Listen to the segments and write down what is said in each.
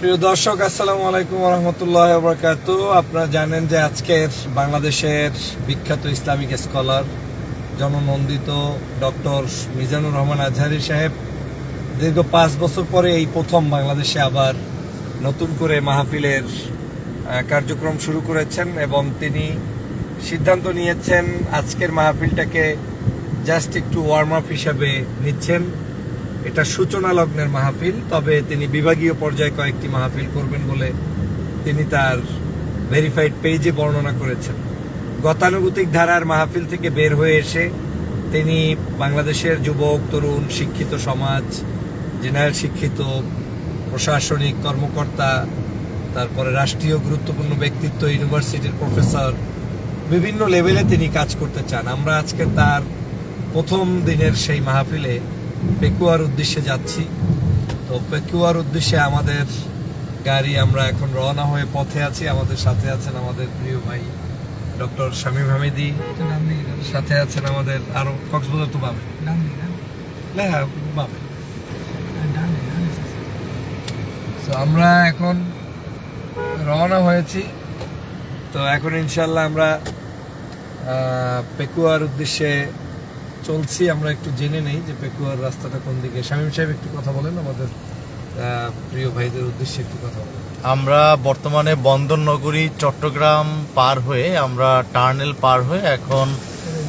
প্রিয় দর্শক, আসসালামু আলাইকুম রহমতুল্লাহ বরকাত আপনারা জানেন যে আজকের বাংলাদেশের বিখ্যাত ইসলামিক স্কলার, জননন্দিত ডক্টর মিজানুর রহমান আজহারি সাহেব, দীর্ঘ পাঁচ বছর পরে এই প্রথম বাংলাদেশে আবার নতুন করে মাহফিলের কার্যক্রম শুরু করেছেন এবং তিনি সিদ্ধান্ত নিয়েছেন আজকের মাহফিলটাকে জাস্ট একটু ওয়ার্ম আপ হিসাবে নিচ্ছেন। এটা সূচনা লগ্নের মাহফিল, তবে তিনি বিভাগীয় পর্যায়ে কয়েকটি মাহফিল করবেন বলে তিনি তার ভেরিফাইড পেজে বর্ণনা করেছেন। গতানুগতিক ধারার মাহফিল থেকে বের হয়ে এসে তিনি বাংলাদেশের যুবক, তরুণ, শিক্ষিত সমাজ, জেনারেল শিক্ষিত, প্রশাসনিক কর্মকর্তা, তারপরে রাষ্ট্রীয় গুরুত্বপূর্ণ ব্যক্তিত্ব, ইউনিভার্সিটির প্রফেসর, বিভিন্ন লেভেলে তিনি কাজ করতে চান। আমরা আজকে তার প্রথম দিনের সেই মাহফিলে পেকুয়ার উদ্দেশ্যে যাচ্ছি। তো পেকুয়ার উদ্দেশ্যে আমাদের গাড়ি আমরা এখন রওনা হয়ে পথে আছি। আমাদের সাথে আছেন আমাদের প্রিয় ভাই ডক্টর শামীম হামিদি। সাথে আছেন আমাদের আরও কক্সবাজার তো পাবে হ্যাঁ পাবে তো আমরা এখন রওনা হয়েছি। তো এখন ইনশাল্লাহ আমরা পেকুয়ার উদ্দেশ্যে চলছি আমরা একটু জেনে নেই যে পেকুয়ার রাস্তাটা কোন দিকে। শামীম সাহেব একটু কথা বলেন আমাদের প্রিয় ভাইদের উদ্দেশ্যে একটু কথা বলেন। আমরা বর্তমানে বন্দর নগরী চট্টগ্রাম পার হয়ে আমরা টার্নেল পার হয়ে এখন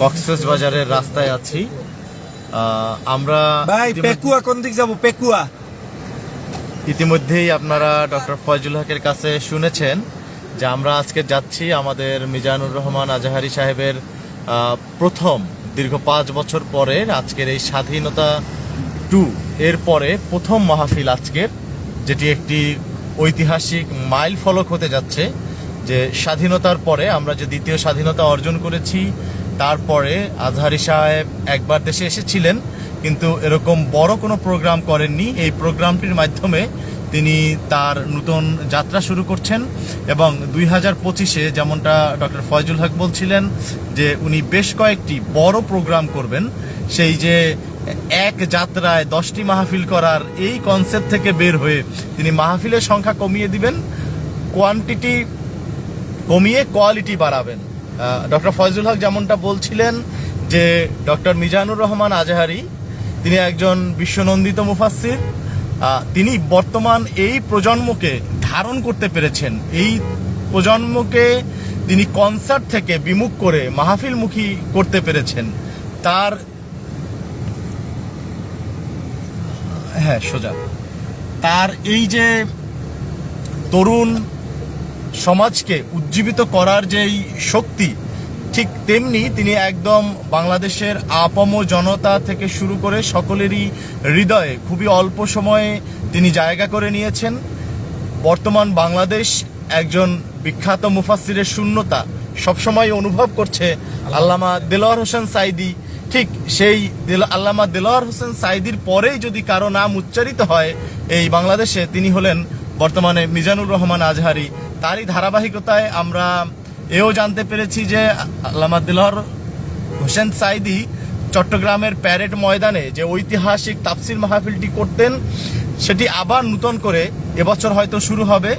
কক্সেস বাজারের রাস্তায় আছি। আমরা ভাই পেকুয়া কোন দিক যাব? পেকুয়া। ইতিমধ্যেই আপনারা ডক্টর ফয়জুল হকের কাছে শুনেছেন যে আমরা আজকে যাচ্ছি আমাদের মিজানুর রহমান আজাহারি সাহেবের প্রথম দীর্ঘ পাঁচ বছর পরে আজকের এই স্বাধীনতা টু এর পরে প্রথম মাহফিল আজকের, যেটি একটি ঐতিহাসিক মাইল ফলক হতে যাচ্ছে, যে স্বাধীনতার পরে আমরা যে দ্বিতীয় স্বাধীনতা অর্জন করেছি, তারপরে আজহারি সাহেব একবার দেশে এসেছিলেন, কিন্তু এরকম বড় কোনো প্রোগ্রাম করেননি। এই প্রোগ্রামটির মাধ্যমে তিনি তার নতুন যাত্রা শুরু করছেন এবং দুই হাজার পঁচিশে যেমনটা ডক্টর ফয়জুল হক বলছিলেন যে উনি বেশ কয়েকটি বড় প্রোগ্রাম করবেন সেই যে এক যাত্রায় দশটি মাহফিল করার এই কনসেপ্ট থেকে বের হয়ে তিনি মাহফিলের সংখ্যা কমিয়ে দিবেন কোয়ান্টিটি কমিয়ে কোয়ালিটি বাড়াবেন। ডক্টর ফয়জুল হক যেমনটা বলছিলেন যে ডক্টর মিজানুর রহমান আজাহারি তিনি একজন বিশ্বনন্দিত মুফাসসির আহ, তিনি বর্তমান এই প্রজন্মকে ধারণ করতে পেরেছেন। এই প্রজন্মকে তিনি কনসার্ট থেকে বিমুখ করে মাহফিলমুখী করতে পেরেছেন। তার হ্যাঁ সোজা। তার এই যে তরুণ সমাজকে উজ্জীবিত করার যেই শক্তি ঠিক তেমনি তিনি একদম বাংলাদেশের আপম জনতা থেকে শুরু করে সকলেরই হৃদয়ে খুবই অল্প সময়ে তিনি জায়গা করে নিয়েছেন। বর্তমান বাংলাদেশ একজন বিখ্যাত মুফাসসিরের শূন্যতা সবসময় অনুভব করছে আল্লামা দেলোয়ার হোসেন সাইদি ঠিক সেই আল্লামা দেলোয়ার হোসেন সাইদির পরেই যদি কারও নাম উচ্চারিত হয় এই বাংলাদেশে, তিনি হলেন বর্তমানে মিজানুর রহমান আজহারি। তারই ধারাবাহিকতায় আমরা এও জানতে পেরেছি যে আল্লামা দিলহর হোসেন সাইদি চট্টগ্রামের প্যারেড ময়দানে যে ঐতিহাসিক তাফসির মাহফিলটি করতেন, সেটি আবার নূতন করে এবছর হয়তো শুরু হবে,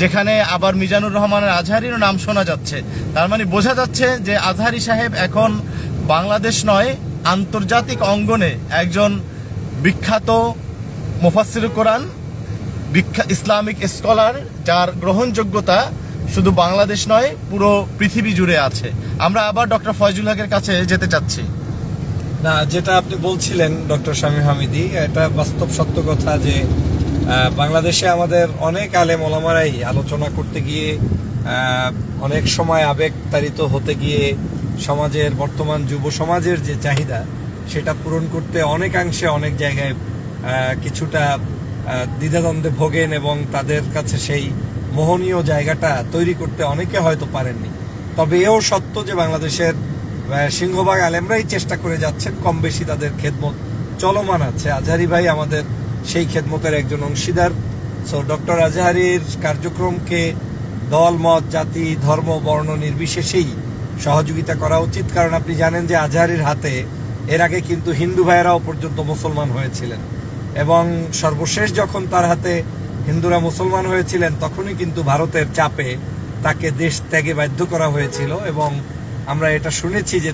যেখানে আবার মিজানুর রহমানের আজহারিরও নাম শোনা যাচ্ছে। তার মানে বোঝা যাচ্ছে যে আজহারি সাহেব এখন বাংলাদেশ নয়, আন্তর্জাতিক অঙ্গনে একজন বিখ্যাত মুফাসসির কোরআন, বিখ্যাত ইসলামিক স্কলার, যার গ্রহণযোগ্যতা শুধু বাংলাদেশ নয়, পুরো পৃথিবী জুড়ে আছে। আমরা আবার ডক্টর ফয়জুল হকের কাছে যেতে চাচ্ছি। না, যেটা আপনি বলছিলেন, ডক্টর শামীম হামিদি, এটা বাস্তব সত্য কথা যে বাংলাদেশে আমাদের অনেক আলেম ওলামারাই আলোচনা করতে গিয়ে অনেক সময় আবেগতাড়িত হতে গিয়ে সমাজের, বর্তমান যুব সমাজের যে চাহিদা, সেটা পূরণ করতে অনেকাংশে অনেক জায়গায় কিছুটা দ্বিধাদ্বন্দ্বে ভোগেন এবং তাদের কাছে সেই মোহনীয় জায়গাটা তৈরি করতে অনেকে হয়তো পারেননি। তবে এও সত্য যে বাংলাদেশের সিংহভাগ আলেমরাই চেষ্টা করে যাচ্ছেন কম বেশি তাদের খেদমত চলমান আছে। আজহারি ভাই আমাদের সেই খেদমতের একজন অংশীদার। সো ডক্টর আজহারির কার্যক্রমকে দল, মত, জাতি, ধর্ম, বর্ণ নির্বিশেষেই সহযোগিতা করা উচিত। কারণ আপনি জানেন যে আজহারির হাতে এর আগে কিন্তু হিন্দু ভাইয়েরাও পর্যন্ত মুসলমান হয়েছিলেন। এবং সর্বশেষ যখন তার হাতে হিন্দুরা মুসলমান হয়েছিলেন, তখনই কিন্তু ভারতের চাপে তাকে দেশ ত্যাগে বাধ্য করা হয়েছিল এবং আমরা এটা শুনেছি যে